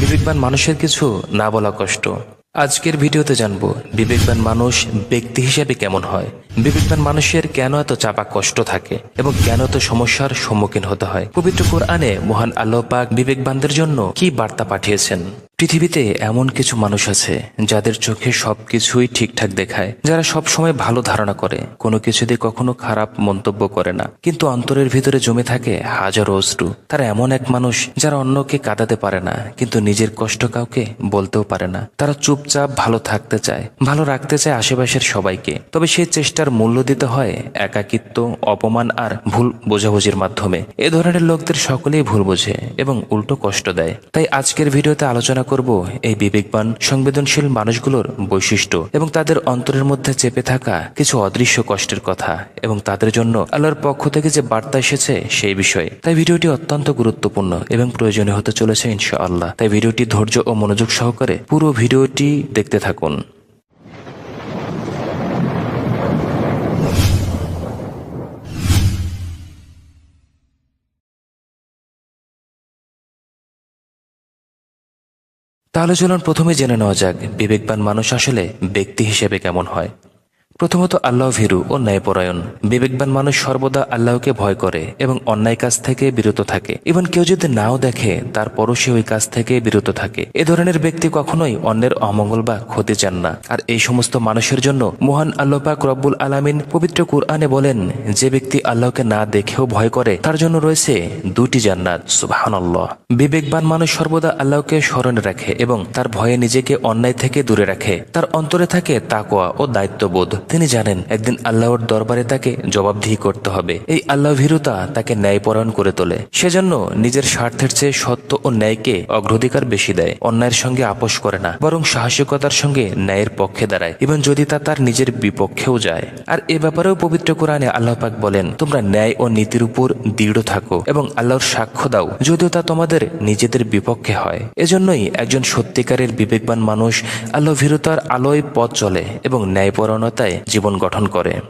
বিবেকবান মানুষের কিছু না বলা কষ্ট। আজকের ভিডিওতে জানব, বিবেকবান মানুষ ব্যক্তি হিসেবে কেমন হয়? বিবেকবান মানুষের কেন এত চাপা কষ্ট থাকে? এবং কেন এত সমস্যার সম্মুখীন হতে হয়? পবিত্র কোরআনে মহান আল্লাহ পাক বিবেকবানদের জন্য কি বার্তা পাঠিয়েছেন? পৃথিবীতে এমন কিছু মানুষ আছে যাদের চোখে সবকিছুই ঠিকঠাক দেখায়, যারা সব সময় ভালো ধারণা করে, কোনো কিছুতে কখনো খারাপ মন্তব্য করে না। কিন্তু অন্তরের ভিতরে জমে থাকে হাজারো অশ্রু। তারা এমন এক মানুষ যারা অন্যকে কাঁদাতে পারে না, কিন্তু নিজের কষ্ট কাউকে বলতেও পারে না। তারা চুপচাপ ভালো থাকতে চায়, ভালো রাখতে চায় আশেপাশের সবাইকে। তবে সেই চেষ্টার মূল্য দিতে হয় একাকিত্ব, অপমান আর ভুল বোঝাবুঝির মাধ্যমে। এ ধরনের লোকদের সকলেই ভুল বোঝে এবং উল্টো কষ্ট দেয়। তাই আজকের ভিডিওতে আলোচনা করব এই বিবেকবান, সংবেদনশীল মানুষগুলোর বৈশিষ্ট্য এবং তাদের অন্তরের মধ্যে চেপে থাকা কিছু অদৃশ্য কষ্টের কথা এবং তাদের জন্য আল্লাহর পক্ষ থেকে যে বার্তা এসেছে সেই বিষয়ে। তাই ভিডিওটি অত্যন্ত গুরুত্বপূর্ণ এবং প্রয়োজনীয় হতে চলেছে ইনশাআল্লাহ। তাই ভিডিওটি ধৈর্য ও মনোযোগ সহকারে পুরো ভিডিওটি দেখতে থাকুন। তাহলে চলুন প্রথমে জেনে নেওয়া যাক বিবেকবান মানুষ আসলে ব্যক্তি হিসেবে কেমন হয়। প্রথমত আল্লাহ ভীরু ও ন্যায়পরায়ণ। বিবেকবান মানুষ সর্বদা আল্লাহকে ভয় করে এবং অন্যায় কাজ থেকে বিরত থাকে। এবং কেউ যদি নাও দেখে, তারপরও সে ওই কাজ থেকে বিরত থাকে। এ ধরনের ব্যক্তি কখনোই অন্যের অমঙ্গল বা ক্ষতি চান না। আর এই সমস্ত মানুষের জন্য মহান আল্লাহ পাক রব্বুল আলামিন পবিত্র কুরআনে বলেন, যে ব্যক্তি আল্লাহকে না দেখেও ভয় করে, তার জন্য রয়েছে দুটি জান্নাত। সুবহানাল্লাহ। বিবেকবান মানুষ সর্বদা আল্লাহকে স্মরণে রাখে এবং তার ভয়ে নিজেকে অন্যায় থেকে দূরে রাখে। তার অন্তরে থাকে তাকোয়া ও দায়িত্ববোধ। তিনি জানেন, একদিন আল্লাহর দরবারে তাকে জবাবদিহি করতে হবে। এই আল্লাহ ভীরুতা তাকে ন্যায়পরায়ণ করে তোলে। সেজন্য নিজের স্বার্থের চেয়ে সত্য ও ন্যায়কে অগ্রাধিকার বেশি দেয়। অন্যায়ের সঙ্গে আপোষ করে না, বরং সাহসিকতার সঙ্গে ন্যায়ের পক্ষে দাঁড়ায়। এবং যদি তা তার নিজের বিপক্ষেও যায়। আর এ ব্যাপারেও পবিত্র কোরআনে আল্লাহ পাক বলেন, তোমরা ন্যায় ও নীতির উপর দৃঢ় থাকো এবং আল্লাহর সাক্ষ্য দাও, যদিও তা তোমাদের নিজেদের বিপক্ষে হয়। এজন্যই একজন সত্যিকারের বিবেকবান মানুষ আল্লাহ ভীরতার আলোয় পথ চলে এবং ন্যায়পরণতায় জীবন গঠন করে।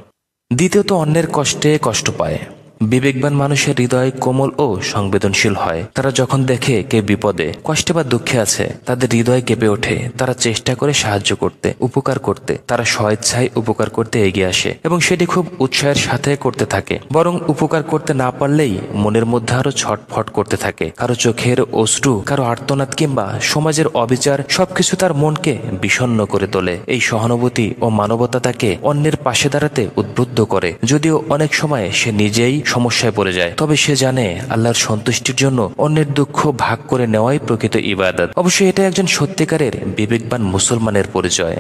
দ্বিতীয়ত অন্যের কষ্টে কষ্ট পায়। বিবেকবান মানুষের হৃদয় কোমল ও সংবেদনশীল হয়। তারা যখন দেখে কে বিপদে, কষ্টে বা দুঃখে আছে, তাদের হৃদয় কেঁপে ওঠে। তারা চেষ্টা করে সাহায্য করতে, উপকার করতে। তারা স্বেচ্ছায় উপকার করতে এগিয়ে আসে এবং সেটি খুব উৎসাহের সাথে করতে থাকে। বরং উপকার করতে না পারলেই মনের মধ্যে আরও ছটফট করতে থাকে। কারও চোখের অশ্রু, কারও আর্তনাদ কিংবা সমাজের অবিচার সবকিছু তার মনকে বিষণ্ণ করে তোলে। এই সহানুভূতি ও মানবতা তাকে অন্যের পাশে দাঁড়াতে উদ্বুদ্ধ করে। যদিও অনেক সময় সে নিজেই সমস্যায় পড়ে যায়। তবে সে জানে আল্লাহর সন্তুষ্টির জন্য অন্যের দুঃখ ভাগ করে নেওয়াই প্রকৃত ইবাদত। অবশ্যই এটা একজন সত্যিকারের বিবেকবান মুসলমানের পরিচয়।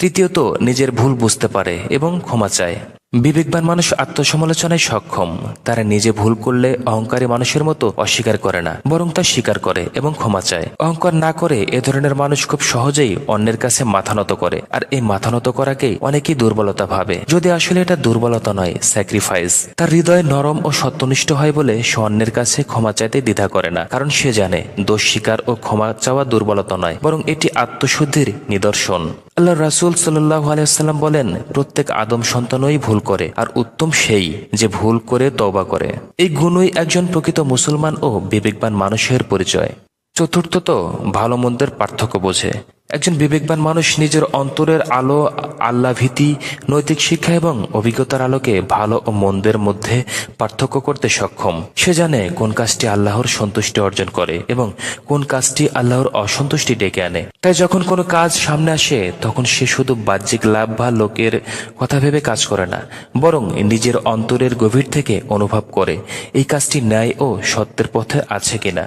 তৃতীয়ত, নিজের ভুল বুঝতে পারে এবং ক্ষমা চায়। বিবেকবান মানুষ আত্মসমালোচনায় সক্ষম। তারা নিজে ভুল করলে অহংকারী মানুষের মতো অস্বীকার করে না, বরং তা স্বীকার করে এবং ক্ষমা চায়। অহংকার না করে এ ধরনের মানুষ খুব সহজেই অন্যের কাছে মাথা নত করে, আর এই মাথা নত করাকেই অনেকেই দুর্বলতা ভাবে। যদি আসলে এটা দুর্বলতা নয় স্যাক্রিফাইস তার হৃদয় নরম ও সত্যনিষ্ঠ হয় বলে সে অন্যের কাছে ক্ষমা চাইতে দ্বিধা করে না, কারণ সে জানে দোষ স্বীকার ও ক্ষমা চাওয়া দুর্বলতা নয়, বরং এটি আত্মশুদ্ধির নিদর্শন। আল্লাহ রাসুল সাল্লাহ আলিয়াল্লাম বলেন, প্রত্যেক আদম সন্তানই ভুল করে, আর উত্তম সেই যে ভুল করে তবা করে। এই গুণই একজন প্রকৃত মুসলমান ও বিবেকবান মানুষের পরিচয়। চতুর্থত, ভালো মন্দের পার্থক্য বোঝে। একজন বিবেকবান মানুষ নিজের অন্তরের আলো আল্লাহ ভীতি নৈতিক শিক্ষা এবং অভিজ্ঞতার আলোকে ভালো ও মন্দের মধ্যে পার্থক্য করতে সক্ষম। সে জানে কোন কাজটি আল্লাহর সন্তুষ্টি অর্জন করে এবং কোন কাজটি আল্লাহর অসন্তুষ্টি ডেকে আনে। তাই যখন কোনো কাজ সামনে আসে, তখন সে শুধু বাহ্যিক লাভ বা লোকের কথা ভেবে কাজ করে না, বরং নিজের অন্তরের গভীর থেকে অনুভব করে এই কাজটি ন্যায় ও সত্যের পথে আছে কিনা।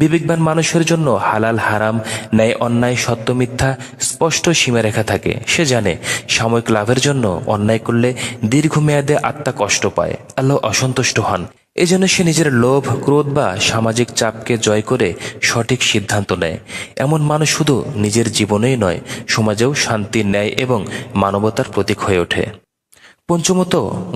বিবেকবান মানুষের জন্য হালাল, হারাম, ন্যায়, অন্যায়, সত্য মিথ্যা স্পষ্ট সীমারেখা থাকে। সে জানে, সাময়িক লাভের জন্য অন্যায় করলে দীর্ঘমেয়াদে আত্মা কষ্ট পায়, আল্লাহ অসন্তুষ্ট হন। এজন্য সে নিজের লোভ, ক্রোধ বা সামাজিক চাপকে জয় করে সঠিক সিদ্ধান্ত নেয়। এমন মানুষ শুধু নিজের জীবনেই নয়, সমাজেও শান্তি, ন্যায় এবং মানবতার প্রতীক হয়ে ওঠে। পঞ্চমত,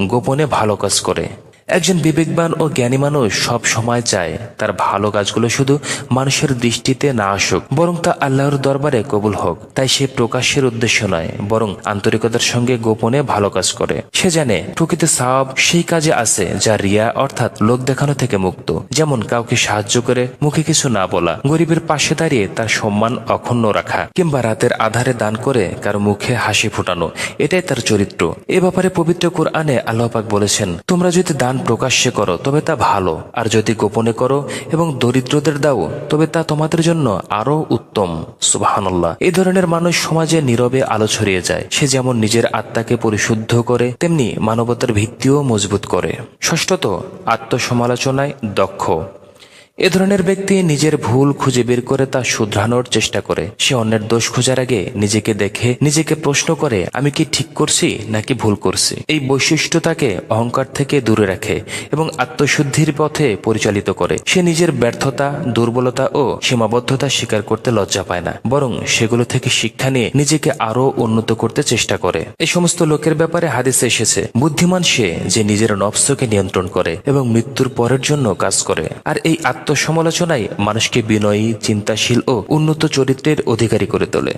গোপনে ভালো কাজ করে। একজন বিবেকবান ও জ্ঞানী মানুষ সব সময় চায় তার ভালো কাজগুলো শুধু মানুষের দৃষ্টিতে না আসুক, বরং তা আল্লাহর দরবারে কবুল হোক। তাই সে প্রকাশের উদ্দেশ্য নয়, বরং আন্তরিকতার সঙ্গে গোপনে ভালো কাজ করে। সে জানে, প্রকৃত সাহাব সেই কাজে আছে যা রিয়া অর্থাৎ লোক দেখানো থেকে মুক্ত। যেমন কাউকে সাহায্য করে মুখে কিছু না বলা, গরিবের পাশে দাঁড়িয়ে তার সম্মান অক্ষুণ্ণ রাখা, কিংবা রাতের আধারে দান করে কারও মুখে হাসি ফোটানো, এটাই তার চরিত্র। এ ব্যাপারে পবিত্র কোরআনে আল্লাহ পাক বলেছেন, তোমরা যদি দান প্রকাশ্যে করো, তবে তা ভালো। আর যদি গোপনে করো এবং দরিদ্রদের দাও, তবে তা তোমাদের জন্য আরও উত্তম। সুবাহান্লাহ এই ধরনের মানুষ সমাজে নীরবে আলো ছড়িয়ে যায়। সে যেমন নিজের আত্মাকে পরিশুদ্ধ করে, তেমনি মানবতার ভিত্তিও মজবুত করে। ষষ্ঠত, আত্মসমালোচনায় দক্ষ। এ ধরনের ব্যক্তি নিজের ভুল খুঁজে বের করে তা শুধরানোর চেষ্টা করে। সে অন্যের দোষ খোঁজার আগে নিজেকে দেখে, নিজেকে প্রশ্ন করে, আমি কি ঠিক করছি নাকি ভুল করছি? এই বৈশিষ্ট্য তাকে অহংকার থেকে দূরে রাখে এবং আত্মশুদ্ধির পথে পরিচালিত করে। সে নিজের ব্যর্থতা, দুর্বলতা ও সীমাবদ্ধতা স্বীকার করতে লজ্জা পায় না, বরং সেগুলো থেকে শিক্ষা নিয়ে নিজেকে আরও উন্নত করতে চেষ্টা করে। এই সমস্ত লোকের ব্যাপারে হাদিসে এসেছে, বুদ্ধিমান সে যে নিজের নফসকে নিয়ন্ত্রণ করে এবং মৃত্যুর পরের জন্য কাজ করে। আর এই আত্মসমালোচনাই মানুষকে বিনয়ী, চিন্তাশীল ও উন্নত চরিত্রের অধিকারী করে তোলে।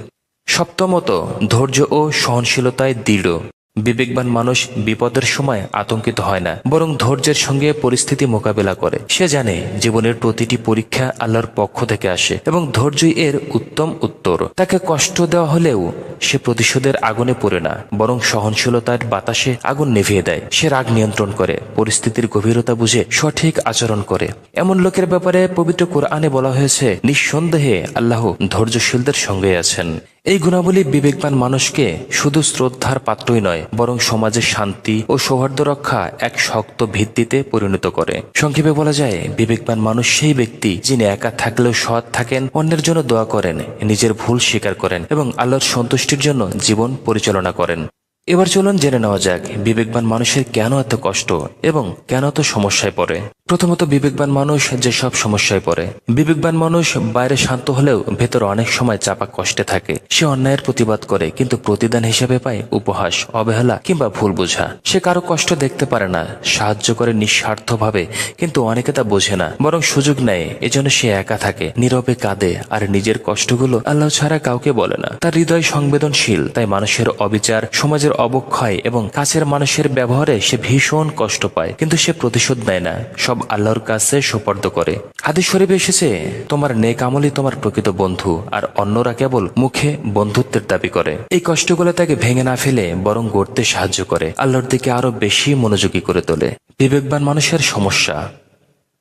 সপ্তমত, ধৈর্য ও সহনশীলতায় দৃঢ়। বিবেকবান মানুষ বিপদের সময় আতঙ্কিত হয় না, বরং ধৈর্যের সঙ্গে পরিস্থিতি মোকাবেলা করে। সে জানে জীবনের প্রতিটি পরীক্ষা আল্লাহর পক্ষ থেকে আসে এবং ধৈর্যই এর উত্তম উত্তর। তাকে কষ্ট দেওয়া হলেও সে প্রতিশোধের আগুনে পড়ে না, বরং সহনশীলতার বাতাসে আগুন নিভিয়ে দেয়। সে রাগ নিয়ন্ত্রণ করে, পরিস্থিতির গভীরতা বুঝে সঠিক আচরণ করে। এমন লোকের ব্যাপারে পবিত্র কোরআনে বলা হয়েছে, নিঃসন্দেহে আল্লাহ ধৈর্যশীলদের সঙ্গে আছেন। এই গুণাবলী বিবেকবান মানুষকে শুধু শ্রদ্ধার পাত্রই নয়, বরং সমাজের শান্তি ও সৌহার্দ্য রক্ষা এক শক্ত ভিত্তিতে পরিণত করে। সংক্ষেপে বলা যায়, বিবেকবান মানুষ সেই ব্যক্তি যিনি একা থাকলেও সৎ থাকেন, অন্যের জন্য দোয়া করেন, নিজের ভুল স্বীকার করেন এবং আল্লাহর সন্তুষ্টির জন্য জীবন পরিচালনা করেন। এবার চলুন জেনে নেওয়া যাক বিবেকবান মানুষের কেন এত কষ্ট এবং কেন এত সমস্যায় পড়ে। প্রথমত বিবেকবান মানুষ যে সব সমস্যায় পড়ে। বিবেকবান মানুষ বাইরে শান্ত হলেও ভেতর অনেক সময় চাপা কষ্টে থাকে। সে অন্যায়ের প্রতিবাদ করে, কিন্তু প্রতিদান হিসেবে পায় উপহাস, অবহেলা কিংবা ভুল বোঝা। সে কারও কষ্ট দেখতে পারে না, সাহায্য করে নিঃস্বার্থভাবে, কিন্তু অনেকে তা বোঝে না, বরং সুযোগ নেয়। এজন্য সে একা থাকে, নীরবে কাঁদে আর নিজের কষ্টগুলো আল্লাহ ছাড়া কাউকে বলে না। তার হৃদয় সংবেদনশীল, তাই মানুষের অবিচার সমাজের অবক্ষয় এবং কাছের মানুষের ব্যবহারে সে ভীষণ কষ্ট পায়, কিন্তু সে প্রতিশোধ নেয় না। সব আল্লাহর কাছে সোপর্দ করে। হাদিস শরীফে এসেছে, তোমার নেক তোমার প্রকৃত বন্ধু, আর অন্যরা কেবল মুখে বন্ধুত্বের দাবি করে। এই কষ্টগুলো তাকে ভেঙে না ফেলে, বরং গড়তে সাহায্য করে। আল্লাহর দিকে আরও বেশি মনোযোগী করে তোলে। বিবেকবান মানুষের সমস্যা।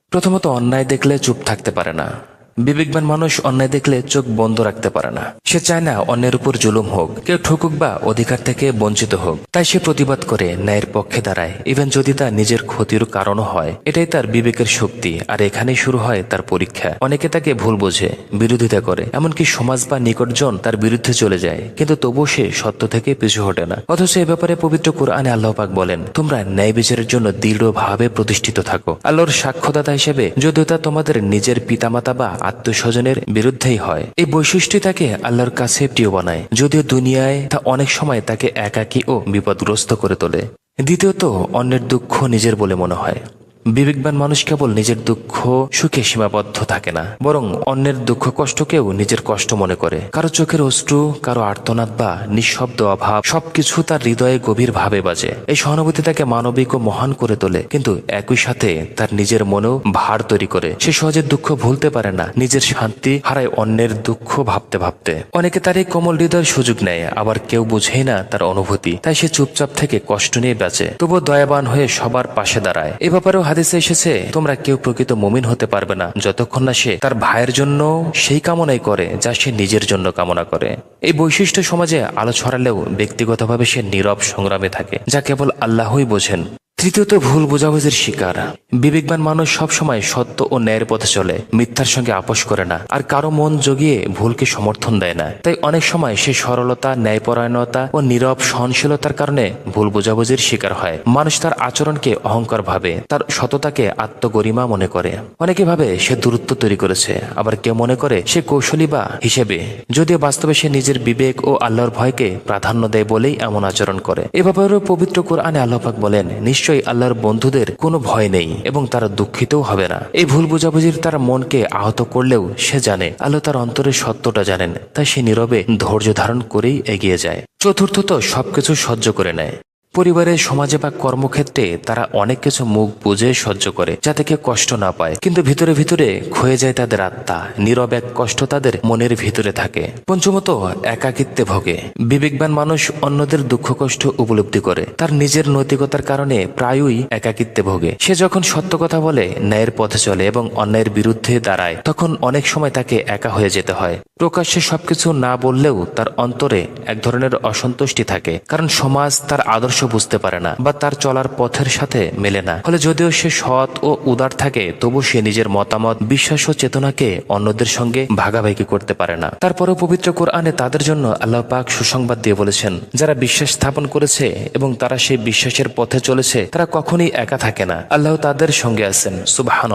প্রথমত অন্যায় দেখলে চুপ থাকতে পারে না। বিবেকবান মানুষ অন্যায় দেখলে চোখ বন্ধ রাখতে পারে না। সে চায় না অন্যের উপর জুলুম হোক, কেউ ঠকুক বা অধিকার থেকে বঞ্চিত হোক। তাই সে প্রতিবাদ করে ন্যায়ের পক্ষে দাঁড়ায়। ইভেন যদি তা নিজের ক্ষতির কারণও হয়, এটাই তার বিবেকের শক্তি। আর এখানেই শুরু হয় তার পরীক্ষা। অনেকে তাকে ভুল বোঝে, বিরোধিতা করে। এমনকি সমাজ বা নিকটজন তার বিরুদ্ধে চলে যায়। কিন্তু তবুও সে সত্য থেকে পিছু হটে না। অথচ এ ব্যাপারে পবিত্র কোরআনে আল্লাহ পাক বলেন, তোমরা ন্যায় বিচারের জন্য দৃঢ়ভাবে প্রতিষ্ঠিত থাকো। আল্লাহর সাক্ষ্যদাতা হিসেবে যদিও তা তোমাদের নিজের পিতামাতা বা আত্মস্বজনের বিরুদ্ধেই হয়। এই বৈশিষ্ট্য তাকে আল্লাহর কাছে প্রিয় বানায়, যদিও দুনিয়ায় তা অনেক সময় তাকে একাকী ও বিপদগ্রস্ত করে তোলে। দ্বিতীয়ত, অন্যের দুঃখ নিজের বলে মনে হয়। বিবেকবান মানুষ কেবল নিজের দুঃখ, সুখে সীমাবদ্ধ থাকে না, বরং অন্যের দুঃখ, কষ্টকেও নিজের কষ্ট মনে করে। কারও চোখের অশ্রু, কারও আর্তনাদ বা নিঃশব্দ অভাব, সবকিছু তার হৃদয়ে গভীর ভাবে বাজে। এই সহানুভূতি তাকে মানবিক ও মহান করে তোলে, কিন্তু একই সাথে তার নিজের মনেও ভার তৈরি করে। সে সহজে দুঃখ ভুলতে পারে না, নিজের শান্তি হারায় অন্যের দুঃখ ভাবতে ভাবতে। অনেকে তার এই কোমল হৃদয়ের সুযোগ নেয়, আবার কেউ বুঝেই না তার অনুভূতি। তাই সে চুপচাপ থেকে কষ্ট নিয়ে বেঁচে, তবুও দয়াবান হয়ে সবার পাশে দাঁড়ায়। এ ব্যাপারেও হাদিসে এসেছে, তোমরা কেউ প্রকৃত মমিন হতে পারবে না, যতক্ষণ না সে তার ভাইয়ের জন্য সেই কামনাই করে, যা সে নিজের জন্য কামনা করে। এই বৈশিষ্ট্য সমাজে আলো ছড়ালেও ব্যক্তিগতভাবে সে নীরব সংগ্রামে থাকে, যা কেবল আল্লাহই বোঝেন। তৃতীয়ত, ভুল বোঝাবুঝির শিকার। বিবেকবান মানুষ সবসময় সত্য ও ন্যায়ের পথে চলে, মিথ্যার সঙ্গে আপোষ করে না, আর কারও মন জগিয়ে ভুলকে সমর্থন দেয় না। তাই অনেক সময় সে সরলতা, ন্যায়পরায়ণতা ও নীরব সহনশীলতার কারণে ভুল বোঝাবুঝির শিকার হয়। মানুষ তার আচরণকে অহংকার ভাবে, তার সততাকে আত্মগরিমা মনে করে। অনেকে ভাবে সে দূরত্ব তৈরি করেছে, আবার কেউ মনে করে সে কৌশলী বা হিসেবে। যদিও বাস্তবে সে নিজের বিবেক ও আল্লাহর ভয়কে প্রাধান্য দেয় বলেই এমন আচরণ করে। এ ব্যাপারেও পবিত্র কোরআনে আল্লাহাক বলেন নিশ্চয় নিশ্চয়ই আল্লাহর বন্ধুদের কোনো ভয় নেই এবং তারা দুঃখিতও হবে না। এই ভুল বোঝাবুঝির তার মনকে আহত করলেও সে জানে আল্লাহ তার অন্তরের সত্যটা জানেন, তাই সে নীরবে ধৈর্য ধারণ করেই এগিয়ে যায়। চতুর্থত সবকিছু সহ্য করে নেয়। পরিবারের সমাজে বা কর্মক্ষেত্রে তারা অনেক কিছু মুখ বুঝে সহ্য করে, যাতে কেউ কষ্ট না পায়। কিন্তু ভিতরে ভিতরে ক্ষয়ে যায় তাদের আত্মা, নীরব এক কষ্ট তাদের মনের ভিতরে থাকে। পঞ্চমত, একাকিত্বে ভোগে। বিবেকবান মানুষ অন্যদের দুঃখ, কষ্ট উপলব্ধি করে। তার নিজের নৈতিকতার কারণে প্রায়ই একাকিত্বে ভোগে। সে যখন সত্য কথা বলে, ন্যায়ের পথে চলে এবং অন্যায়ের বিরুদ্ধে দাঁড়ায়, তখন অনেক সময় তাকে একা হয়ে যেতে হয়। প্রকাশ্যে সবকিছু না বললেও তার অন্তরে এক ধরনের অসন্তুষ্টি থাকে, কারণ সমাজ তার আদর্শ বুঝতে পারে না বা তার চলার পথের সাথে মেলে না। ফলে যদিও সে সৎ ও উদার থাকে, তবু সে নিজের মতামত, বিশ্বাস ও চেতনাকে অন্যদের সঙ্গে ভাগাভাগি করতে পারে না। তারপরেও পবিত্র কোরআনে তাদের জন্য আল্লাহ পাক সুসংবাদ দিয়ে বলেছেন, যারা বিশ্বাস স্থাপন করেছে এবং তারা সেই বিশ্বাসের পথে চলেছে, তারা কখনোই একা থাকে না। আল্লাহ তাদের সঙ্গে আছেন। সুবাহান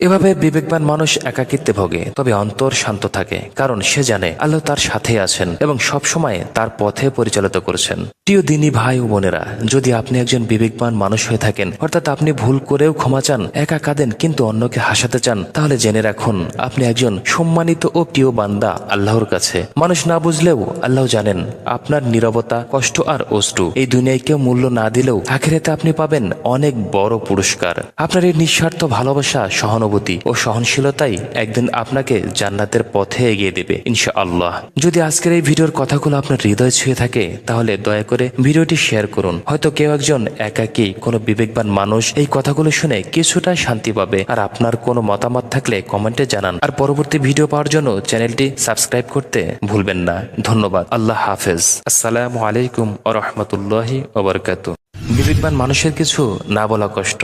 এভাবে বিবেকবান মানুষ একাকিত্বে ভোগে, তবে অন্তর শান্ত থাকে, কারণ সে জানে আল্লাহ তার সাথে আছেন এবং সব সময় তার পথে পরিচালিত করেছেন। প্রিয় দিনী ভাই ও বোনেরা, যদি আপনি একজন বিবেকবান মানুষ হয়ে থাকেন, অর্থাৎ আপনি ভুল করেও ক্ষমা চান, একা কাঁদেন কিন্তু অন্যকে হাসাতে চান, তাহলে জেনে রাখুন, আপনি একজন সম্মানিত ও প্রিয় বান্দা আল্লাহর কাছে। মানুষ না বুঝলেও আল্লাহ জানেন, আপনার নীরবতা, কষ্ট আর অষ্টু এই দুনিয়ায় কেউ মূল্য না দিলেও আখেরাতে আপনি পাবেন অনেক বড় পুরস্কার। আপনার এই নিঃস্বার্থ ভালোবাসা সহানুভূতি ও সহনশীলতাই একদিন আপনাকে জান্নাতের পথে এগিয়ে দেবে ইনশা আল্লাহ যদি আজকের এই ভিডিওর কথাগুলো আপনার হৃদয় ছুঁয়ে থাকে, তাহলে দয়া করে ভিডিওটি শেয়ার করুন। হয়তো কেউ একজন একাকী, কোনো বিবেকবান মানুষ এই কথাগুলো শুনে কিছুটা শান্তি পাবে। আর আপনার কোনো মতামত থাকলে কমেন্টে জানান। আর পরবর্তী ভিডিও পাওয়ার জন্য চ্যানেলটি সাবস্ক্রাইব করতে ভুলবেন না। ধন্যবাদ। আল্লাহ হাফেজ। আসসালামু আলাইকুম ও রহমতুল্লাহি ওবরকাত বিবেকবান মানুষের কিছু না বলা কষ্ট।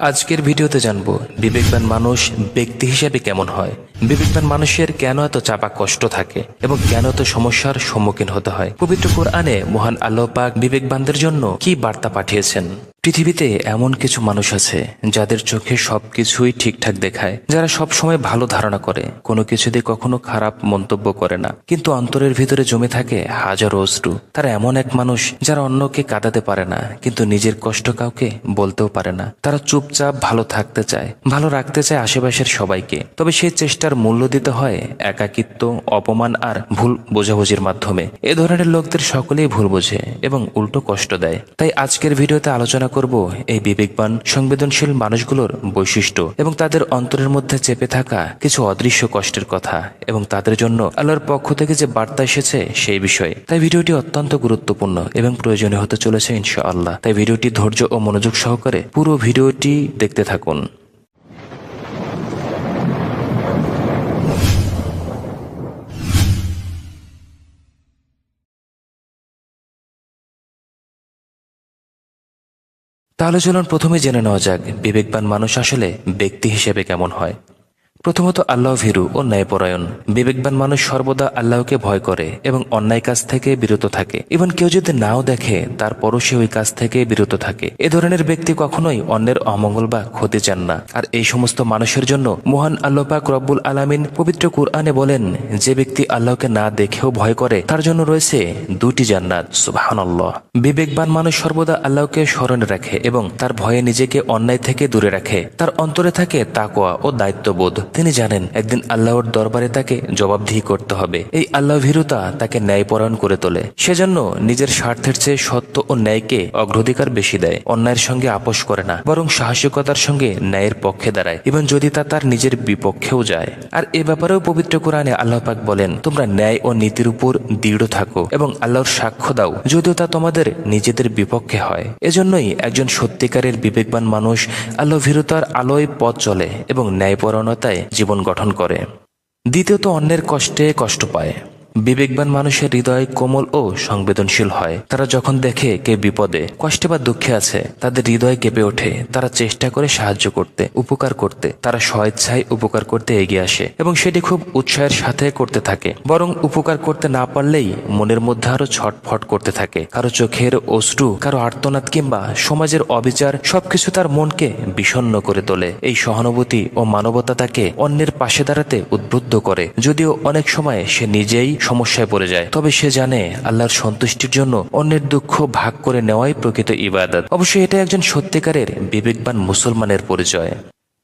আজকের ভিডিওতে জানব, বিবেকবান মানুষ ব্যক্তি হিসেবে কেমন হয়? বিবেকবান মানুষের কেন এত চাপা কষ্ট থাকে এবং কেন এত সমস্যার সম্মুখীন হতে হয়? পবিত্র কোরআনে মহান আল্লাহ পাক বিবেকবানদের জন্য কি বার্তা পাঠিয়েছেন? পৃথিবীতে এমন কিছু মানুষ আছে যাদের চোখে সবকিছুই ঠিকঠাক দেখায়, যারা সব সময় ভালো ধারণা করে, কোনো কিছুতে কখনো খারাপ মন্তব্য করে না। কিন্তু অন্তরের ভিতরে জমে থাকে হাজারো অশ্রু। তারা এমন এক মানুষ যারা অন্যকে কাঁদাতে পারে না, কিন্তু নিজের কষ্ট কাউকে বলতেও পারে না। তারা চুপচাপ ভালো থাকতে চায়, ভালো রাখতে চায় আশেপাশের সবাইকে। তবে সেই চেষ্টার মূল্য দিতে হয় একাকিত্ব, অপমান আর ভুল বোঝাবুঝির মাধ্যমে। এ ধরনের লোকদের সকলেই ভুল বোঝে এবং উল্টো কষ্ট দেয়। তাই আজকের ভিডিওতে আলোচনা করব এই বিবেকবান, সংবেদনশীল মানুষগুলোর বৈশিষ্ট্য এবং তাদের অন্তরের মধ্যে চেপে থাকা কিছু অদৃশ্য কষ্টের কথা এবং তাদের জন্য আল্লাহর পক্ষ থেকে যে বার্তা এসেছে সেই বিষয়ে। তাই ভিডিওটি অত্যন্ত গুরুত্বপূর্ণ এবং প্রয়োজনীয় হতে চলেছে ইনশাআল্লাহ। তাই ভিডিওটি ধৈর্য ও মনোযোগ সহকারে পুরো ভিডিওটি দেখতে থাকুন। তাহলে চলুন প্রথমে জেনে নেওয়া যাক বিবেকবান মানুষ আসলে ব্যক্তি হিসেবে কেমন হয়। প্রথমত আল্লাহ ভীরু ও ন্যায়পরায়ণ। বিবেকবান মানুষ সর্বদা আল্লাহকে ভয় করে এবং অন্যায় কাজ থেকে বিরত থাকে। এবং কেউ যদি নাও দেখে, তারপরও সে ওই কাজ থেকে বিরত থাকে। এ ধরনের ব্যক্তি কখনোই অন্যের অমঙ্গল বা ক্ষতি চান না। আর এই সমস্ত মানুষের জন্য মহান আল্লাহ পাক রব্বুল আলামিন পবিত্র কুরআনে বলেন, যে ব্যক্তি আল্লাহকে না দেখেও ভয় করে, তার জন্য রয়েছে দুটি জান্নাত। সুবহানাল্লাহ। বিবেকবান মানুষ সর্বদা আল্লাহকে স্মরণে রাখে এবং তার ভয়ে নিজেকে অন্যায় থেকে দূরে রাখে। তার অন্তরে থাকে তাকোয়া ও দায়িত্ববোধ। তিনি জানেন একদিন আল্লাহর দরবারে তাকে জবাবদিহি করতে হবে। এই আল্লাহ ভীরুতা তাকে ন্যায়পরায়ণ করে তোলে। সেজন্য নিজের স্বার্থের চেয়ে সত্য ও ন্যায়কে অগ্রাধিকার বেশি দেয়, অন্যায়ের সঙ্গে আপোষ করে না, বরং সাহসিকতার সঙ্গে ন্যায়ের পক্ষে দাঁড়ায়। এবং যদি তা তার নিজের বিপক্ষেও যায়। আর এ ব্যাপারেও পবিত্র কোরআনে আল্লাহ পাক বলেন, তোমরা ন্যায় ও নীতির উপর দৃঢ় থাকো এবং আল্লাহর সাক্ষ্য দাও, যদিও তা তোমাদের নিজেদের বিপক্ষে হয়। এজন্যই একজন সত্যিকারের বিবেকবান মানুষ আল্লাহ ভীরতার আলোয় পথ চলে এবং ন্যায়পরণতায় জীবন গঠন করে। দ্বিতীয়ত অন্যের কষ্টে কষ্ট পায়। বিবেকবান মানুষের হৃদয় কোমল ও সংবেদনশীল হয়। তারা যখন দেখে কে বিপদে, কষ্টে বা দুঃখে আছে, তাদের হৃদয় কেঁপে ওঠে। তারা চেষ্টা করে সাহায্য করতে, উপকার করতে। তারা স্বেচ্ছায় উপকার করতে এগিয়ে আসে এবং সেটি খুব উৎসাহের সাথে করতে থাকে। বরং উপকার করতে না পারলেই মনের মধ্যে আরও ছটফট করতে থাকে। কারও চোখের অশ্রু, কারও আর্তনাদ কিংবা সমাজের অবিচার সবকিছু তার মনকে বিষণ্ণ করে তোলে। এই সহানুভূতি ও মানবতা তাকে অন্যের পাশে দাঁড়াতে উদ্বুদ্ধ করে। যদিও অনেক সময় সে নিজেই সমস্যায় পড়ে যায়। তবে সে জানে আল্লাহর সন্তুষ্টির জন্য অন্যের দুঃখ ভাগ করে নেওয়াই প্রকৃত ইবাদত। অবশ্যই এটা একজন সত্যিকারের বিবেকবান মুসলমানের পরিচয়।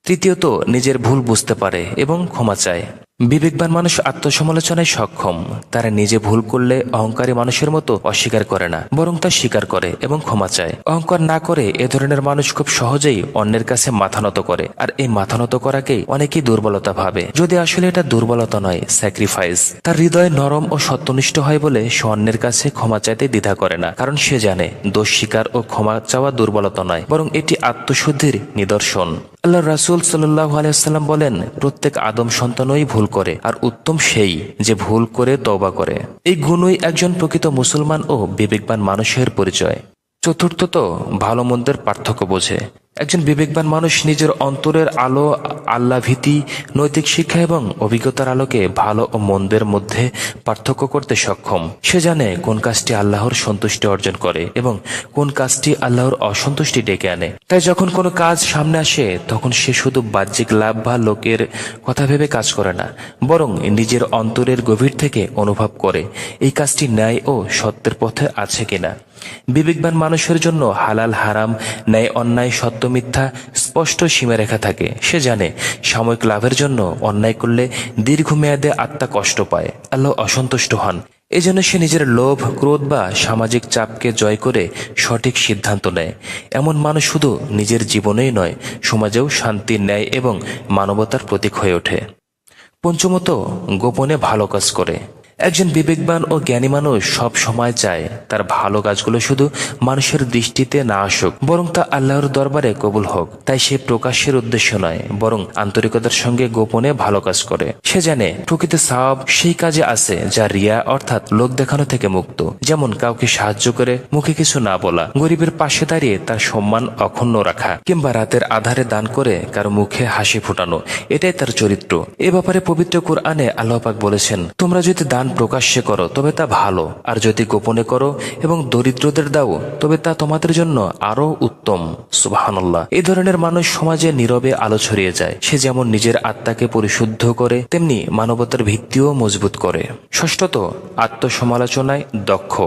তৃতীয়ত, নিজের ভুল বুঝতে পারে এবং ক্ষমা চায়। বিবেকবান মানুষ আত্মসমালোচনায় সক্ষম। তারা নিজে ভুল করলে অহংকারী মানুষের মতো অস্বীকার করে না, বরং তা স্বীকার করে এবং ক্ষমা চায়। অহংকার না করে এ ধরনের মানুষ খুব সহজেই অন্যের কাছে মাথা নত করে, আর এই মাথা নত করাকেই অনেকেই দুর্বলতা ভাবে। যদি আসলে এটা দুর্বলতা নয় স্যাক্রিফাইস তার হৃদয় নরম ও সত্যনিষ্ঠ হয় বলে সে অন্যের কাছে ক্ষমা চাইতে দ্বিধা করে না, কারণ সে জানে দোষ স্বীকার ও ক্ষমা চাওয়া দুর্বলতা নয়, বরং এটি আত্মশুদ্ধির নিদর্শন। আল্লাহ রাসুল সাল্লাহ আলিয়াল্লাম বলেন, প্রত্যেক আদম সন্তানই ভুল করে, আর উত্তম সেই যে ভুল করে তবা করে। এই গুণই একজন প্রকৃত মুসলমান ও বিবেকবান মানুষের পরিচয়। চতুর্থত, ভালো মন্দের পার্থক্য বোঝে। একজন বিবেকবান মানুষ নিজের অন্তরের আলো আল্লাহ ভীতি নৈতিক শিক্ষা এবং অভিজ্ঞতার আলোকে ভালো ও মন্দের মধ্যে পার্থক্য করতে সক্ষম। সে জানে কোন কাজটি আল্লাহর সন্তুষ্টি অর্জন করে এবং কোন কাজটি আল্লাহর অসন্তুষ্টি ডেকে আনে। তাই যখন কোনো কাজ সামনে আসে, তখন সে শুধু বাহ্যিক লাভ বা লোকের কথা ভেবে কাজ করে না, বরং নিজের অন্তরের গভীর থেকে অনুভব করে, এই কাজটি ন্যায় ও সত্যের পথে আছে কিনা। বিবেকবান মানুষের জন্য হালাল হারাম, ন্যায় অন্যায়, সত্য মিথ্যা স্পষ্ট সীমারেখা থাকে। সে জানে, সাময়িক লাভের জন্য অন্যায় করলে দীর্ঘমেয়াদে আত্মা কষ্ট পায়, আল্লাহ অসন্তুষ্ট হন। এজন্য সে নিজের লোভ, ক্রোধ বা সামাজিক চাপকে জয় করে সঠিক সিদ্ধান্ত নেয়। এমন মানুষ শুধু নিজের জীবনেই নয়, সমাজেও শান্তি, ন্যায় এবং মানবতার প্রতীক হয়ে ওঠে। পঞ্চমত, গোপনে ভালো কাজ করে। একজন বিবেকবান ও জ্ঞানী মানুষ সব সময় চায় তার ভালো কাজগুলো শুধু মানুষের দৃষ্টিতে না আসুক, বরং তা আল্লাহর দরবারে কবুল হোক। তাই সে প্রকাশের উদ্দেশ্য নয়, বরং আন্তরিকতার সঙ্গে গোপনে ভালো কাজ করে। সে জানে, প্রকৃত সাহাব সেই কাজে আছে যা রিয়া অর্থাৎ লোক দেখানো থেকে মুক্ত। যেমন কাউকে সাহায্য করে মুখে কিছু না বলা, গরিবের পাশে দাঁড়িয়ে তার সম্মান অক্ষুণ্ণ রাখা, কিংবা রাতের আধারে দান করে কারও মুখে হাসি ফোটানো, এটাই তার চরিত্র। এ ব্যাপারে পবিত্র কোরআনে আল্লাহ পাক বলেছেন, তোমরা যদি দান প্রকাশ্যে করো, তবে তা ভালো। আর যদি গোপনে করো এবং দরিদ্রদের দাও, তবে তা তোমাদের জন্য আরও উত্তম। সুবাহান্লাহ এই ধরনের মানুষ সমাজে নীরবে আলো ছড়িয়ে যায়। সে যেমন নিজের আত্মাকে পরিশুদ্ধ করে, তেমনি মানবতার ভিত্তিও মজবুত করে। ষষ্ঠত, আত্মসমালোচনায় দক্ষ।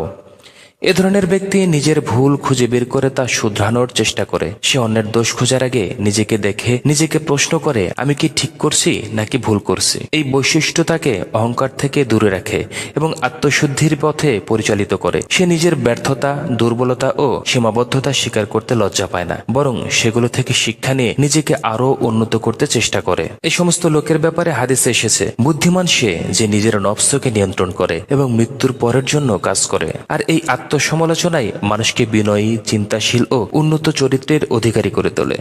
এ ধরনের ব্যক্তি নিজের ভুল খুঁজে বের করে তা শুধরানোর চেষ্টা করে। সে অন্যের দোষ খোঁজার আগে নিজেকে দেখে, নিজেকে প্রশ্ন করে, আমি কি ঠিক করছি নাকি ভুল করছি? এই বৈশিষ্ট্য তাকে অহংকার থেকে দূরে রাখে এবং আত্মশুদ্ধির পথে পরিচালিত করে। সে নিজের ব্যর্থতা, দুর্বলতা ও সীমাবদ্ধতা স্বীকার করতে লজ্জা পায় না, বরং সেগুলো থেকে শিক্ষা নিয়ে নিজেকে আরও উন্নত করতে চেষ্টা করে। এই সমস্ত লোকের ব্যাপারে হাদিসে এসেছে, বুদ্ধিমান সে যে নিজের নবসকে নিয়ন্ত্রণ করে এবং মৃত্যুর পরের জন্য কাজ করে। আর এই আত্মসমালোচনাই মানুষকে বিনয়ী, চিন্তাশীল ও উন্নত চরিত্রের অধিকারী করে তোলে।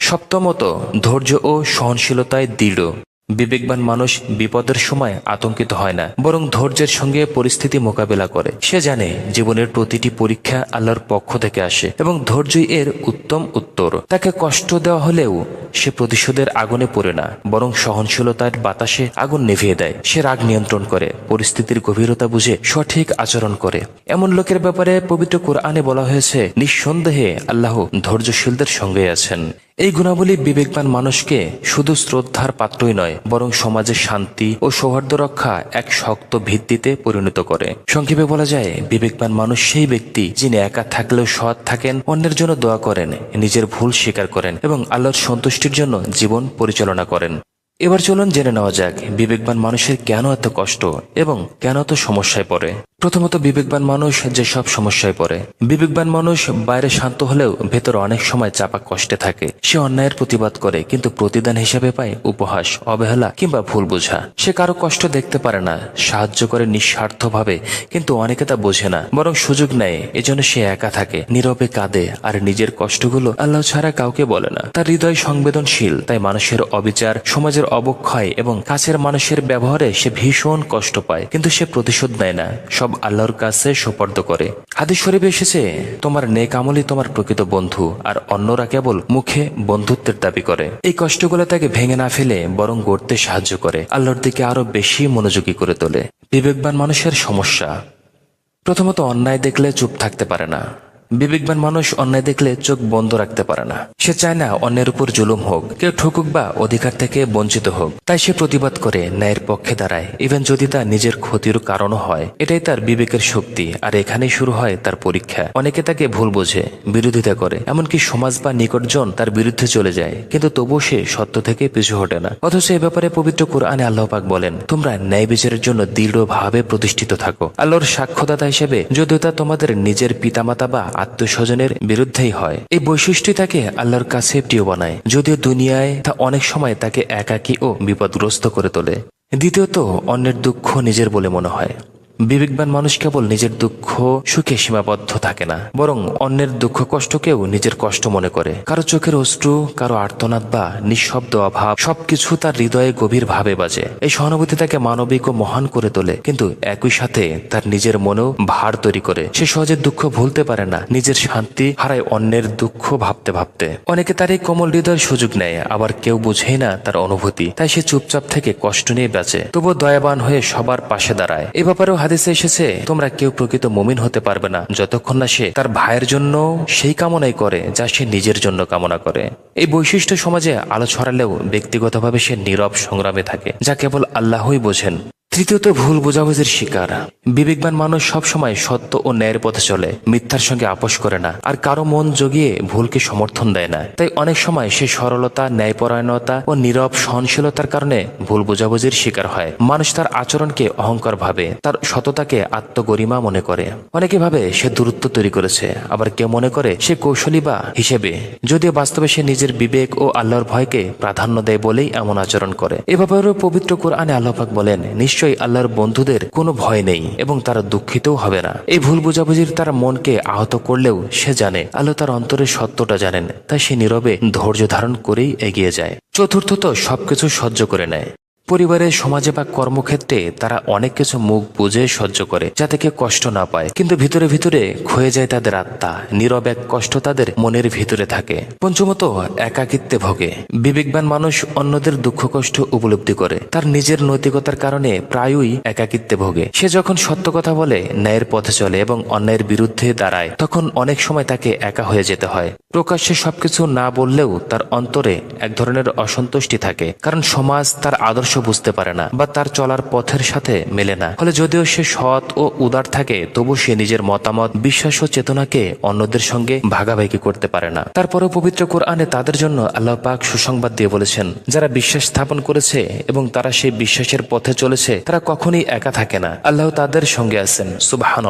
সপ্তমত, ধৈর্য ও সহনশীলতায় দৃঢ়। বিবেকবান মানুষ বিপদের সময় আতঙ্কিত হয় না, বরং ধৈর্যের সঙ্গে পরিস্থিতি মোকাবেলা করে। সে জানে জীবনের প্রতিটি পরীক্ষা আল্লাহর পক্ষ থেকে আসে এবং ধৈর্যই এর উত্তম উত্তর। তাকে কষ্ট দেওয়া হলেও সে প্রতিশোধের আগুনে পড়ে না, বরং সহনশীলতার বাতাসে আগুন নিভিয়ে দেয়। সে রাগ নিয়ন্ত্রণ করে, পরিস্থিতির গভীরতা বুঝে সঠিক আচরণ করে। এমন লোকের ব্যাপারে পবিত্র কোরআনে বলা হয়েছে, নিঃসন্দেহে আল্লাহ ধৈর্যশীলদের সঙ্গে আছেন। এই গুণাবলী বিবেকবান মানুষকে শুধু শ্রদ্ধার পাত্রই নয়, বরং সমাজের শান্তি ও সৌহার্দ্য রক্ষা এক শক্ত ভিত্তিতে পরিণত করে। সংক্ষেপে বলা যায়, বিবেকবান মানুষ সেই ব্যক্তি যিনি একা থাকলেও সৎ থাকেন, অন্যের জন্য দোয়া করেন, নিজের ভুল স্বীকার করেন এবং আল্লাহর সন্তুষ্টির জন্য জীবন পরিচালনা করেন। এবার চলুন জেনে নেওয়া যাক বিবেকবান মানুষের কেন এত কষ্ট এবং কেন এত সমস্যায় পড়ে। প্রথমত বিবেকবান মানুষ যে সব সমস্যায় পড়ে। বিবেকবান মানুষ বাইরে শান্ত হলেও ভেতর অনেক সময় চাপা কষ্টে থাকে। সে অন্যায়ের প্রতিবাদ করে, কিন্তু প্রতিদান হিসেবে পায় উপহাস, অবহেলা কিংবা ভুল বোঝা। সে কারও কষ্ট দেখতে পারে না, সাহায্য করে নিঃস্বার্থভাবে, কিন্তু অনেকে তা বোঝে না, বরং সুযোগ নেয়। এজন্য সে একা থাকে, নীরবে কাঁদে আর নিজের কষ্টগুলো আল্লাহ ছাড়া কাউকে বলে না। তার হৃদয় সংবেদনশীল, তাই মানুষের অবিচার সমাজের অবক্ষয় এবং কাছের মানুষের ব্যবহারে সে ভীষণ কষ্ট পায়, কিন্তু সে প্রতিশোধ নেয় না। সব আল্লাহর কাছে সোপর্দ করে। হাদিস শরীফে এসেছে, তোমার নেক আমলই তোমার প্রকৃত বন্ধু, আর অন্যরা কেবল মুখে বন্ধুত্বের দাবি করে। এই কষ্টগুলো তাকে ভেঙে না ফেলে, বরং গড়তে সাহায্য করে। আল্লাহর দিকে আরও বেশি মনোযোগী করে তোলে। বিবেকবান মানুষের সমস্যা। প্রথমত অন্যায় দেখলে চুপ থাকতে পারে না। বিবেকবান মানুষ অন্যায় দেখলে চোখ বন্ধ রাখতে পারে না। সে চায় না অন্যের উপর জুলুম হোক, কেউ ঠকুক বা অধিকার থেকে বঞ্চিত হোক। তাই সে প্রতিবাদ করে ন্যায়ের পক্ষে দাঁড়ায়। ইভেন যদি তা নিজের ক্ষতির কারণও হয়, এটাই তার বিবেকের শক্তি। আর এখানেই শুরু হয় তার পরীক্ষা। অনেকে তাকে ভুল বোঝে, বিরোধিতা করে। এমনকি সমাজ বা নিকটজন তার বিরুদ্ধে চলে যায়। কিন্তু তবুও সে সত্য থেকে পিছু হটে না। অথচ এ ব্যাপারে পবিত্র কোরআনে আল্লাহ পাক বলেন, তোমরা ন্যায় বিচারের জন্য দৃঢ়ভাবে প্রতিষ্ঠিত থাকো। আল্লাহর সাক্ষ্যদাতা হিসেবে যদিও তা তোমাদের নিজের পিতামাতা বা আত্মীয় স্বজনের বিরুদ্ধেই হয়। এই বৈশিষ্ট্য তাকে আল্লাহর কাছে প্রিয় বানায়, যদিও দুনিয়ায় তা অনেক সময় তাকে একাকী ও বিপদগ্রস্ত করে তোলে। দ্বিতীয়ত, অন্যের দুঃখ নিজের বলে মনে হয়। বিবেকবান মানুষ কেবল নিজের দুঃখ, সুখে সীমাবদ্ধ থাকে না, বরং অন্যের দুঃখ, কষ্টকেও নিজের কষ্ট মনে করে। কারও চোখের অশ্রু, কারও আর্তনাদ বা নিঃশব্দ অভাব, সবকিছু তার হৃদয়ে গভীর ভাবে বাজে। এই সহানুভূতি তাকে মানবিক ও মহান করে তোলে, কিন্তু একই সাথে তার নিজের মনেও ভার তৈরি করে। সে সহজে দুঃখ ভুলতে পারে না, নিজের শান্তি হারায় অন্যের দুঃখ ভাবতে ভাবতে। অনেকে তার এই কোমল হৃদয়ের সুযোগ নেয়, আবার কেউ বুঝেই না তার অনুভূতি। তাই সে চুপচাপ থেকে কষ্ট নিয়ে বেঁচে, তবুও দয়াবান হয়ে সবার পাশে দাঁড়ায়। এ ব্যাপারেও হাদিসে এসেছে, তোমরা কেউ প্রকৃত মুমিন হতে পারবে না, যতক্ষণ না সে তার ভাইয়ের জন্য সেই কামনাই করে, যা সে নিজের জন্য কামনা করে। এই বৈশিষ্ট্য সমাজে আলো ছড়ালেও ব্যক্তিগতভাবে সে নীরব সংগ্রামে থাকে, যা কেবল আল্লাহই বোঝেন। তৃতীয়ত, ভুল বোঝাবুঝির শিকার। বিবেকবান মানুষ সবসময় সত্য ও ন্যায়ের পথে চলে, মিথ্যার সঙ্গে আপোষ করে না, আর কারও মন জগিয়ে ভুলকে সমর্থন দেয় না। তাই অনেক সময় সে সরলতা, ন্যায়পরায়ণতা ও নীরব সহনশীলতার কারণে ভুল বোঝাবুঝির শিকার হয়। মানুষ তার আচরণকে অহংকার ভাবে, তার সততাকে আত্মগরিমা মনে করে। অনেকে ভাবে সে দূরত্ব তৈরি করেছে, আবার কেউ মনে করে সে কৌশলী বা হিসেবে। যদিও বাস্তবে সে নিজের বিবেক ও আল্লাহর ভয়কে প্রাধান্য দেয় বলেই এমন আচরণ করে। এ পবিত্র কোরআনে আল্লাহাক বলেন নিশ্চয়ই আল্লাহর বন্ধুদের কোনো ভয় নেই এবং তারা দুঃখিতও হবে না। এই ভুল বুঝাবুঝির তারা মনকে আহত করলেও সে জানে, আল্লাহ তার অন্তরের সত্যটা জানেন, তাই সে নীরবে ধৈর্য ধারণ করেই এগিয়ে যায়। চতুর্থত সবকিছু সহ্য করে নেয়। পরিবারে সমাজে বা কর্মক্ষেত্রে তারা অনেক কিছু মুখ বুঝে সহ্য করে, যাতে কেউ কষ্ট না পায়। কিন্তু ভিতরে ভিতরে ক্ষয়ে যায় তাদের আত্মা। নীরব এক কষ্ট তাদের মনের ভিতরে থাকে। পঞ্চমত, একাকিত্বে ভোগে। বিবেকবান মানুষ অন্যদের দুঃখ, কষ্ট উপলব্ধি করে। তার নিজের নৈতিকতার কারণে প্রায়ই একাকিত্বে ভোগে। সে যখন সত্য কথা বলে, ন্যায়ের পথে চলে এবং অন্যায়ের বিরুদ্ধে দাঁড়ায়, তখন অনেক সময় তাকে একা হয়ে যেতে হয়। প্রকাশ্যে সবকিছু না বললেও তার অন্তরে এক ধরনের অসন্তুষ্টি থাকে। কারণ সমাজ তার আদর্শ বুঝতে পারে না বা তার চলার পথের সাথে মেলে না। ফলে যদিও সে সৎ ও উদার থাকে, তবু সে নিজের মতামত, বিশ্বাস ও চেতনাকে অন্যদের সঙ্গে ভাগাভাগি করতে পারে না। তারপরেও পবিত্র কোরআনে তাদের জন্য আল্লাহ পাক সুসংবাদ দিয়ে বলেছেন, যারা বিশ্বাস স্থাপন করেছে এবং তারা সেই বিশ্বাসের পথে চলেছে, তারা কখনই একা থাকে না। আল্লাহ তাদের সঙ্গে আছেন। সুবাহান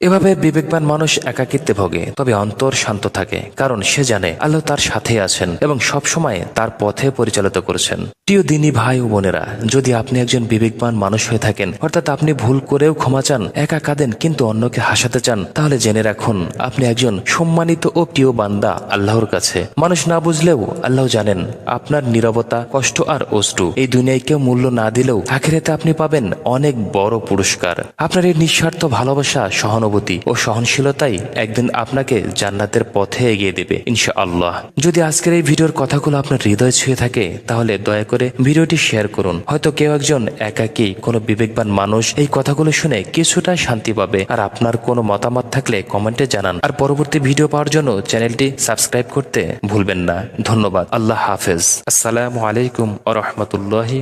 এভাবে বিবেকবান মানুষ একাকিত্বে ভোগে, তবে অন্তর শান্ত থাকে, কারণ সে জানে আল্লাহ তার সাথে আছেন এবং সব সময় তার পথে পরিচালিত করেছেন। প্রিয় দিনী ভাই ও বোনেরা যদি আপনি একজন বিবেকবান মানুষ হয়ে থাকেন, অর্থাৎ আপনি ভুল করেও ক্ষমা চান, একা কাঁদেন, কিন্তু অন্যকে হাসাতে চান, তাহলে জেনে রাখুন, আপনি একজন সম্মানিত ও প্রিয় বান্দা আল্লাহর কাছে। মানুষ না বুঝলেও আল্লাহ জানেন, আপনার নীরবতা, কষ্ট আর অশ্রু। এই দুনিয়ায় কেউ মূল্য না দিলেও আখেরাতে আপনি পাবেন অনেক বড় পুরস্কার। আপনার এই নিঃস্বার্থ ভালোবাসা, সহানুভূতি ও সহনশীলতাই একদিন আপনাকে জান্নাতের পথে এগিয়ে দেবে ইনশা আল্লাহ যদি আজকের এই ভিডিওর কথাগুলো আপনার হৃদয় ছুঁয়ে থাকে, তাহলে দয়া করে ভিডিওটি শেয়ার করুন। হয়তো কেউ একজন একাকী, কোনো বিবেকবান মানুষ এই কথাগুলো শুনে কিছুটা শান্তি পাবে। আর আপনার কোনো মতামত থাকলে কমেন্টে জানান। আর পরবর্তী ভিডিও পাওয়ার জন্য চ্যানেলটি সাবস্ক্রাইব করতে ভুলবেন না। ধন্যবাদ। আল্লাহ হাফেজ। আসসালামু আলাইকুম আ রহমতুল্লাহি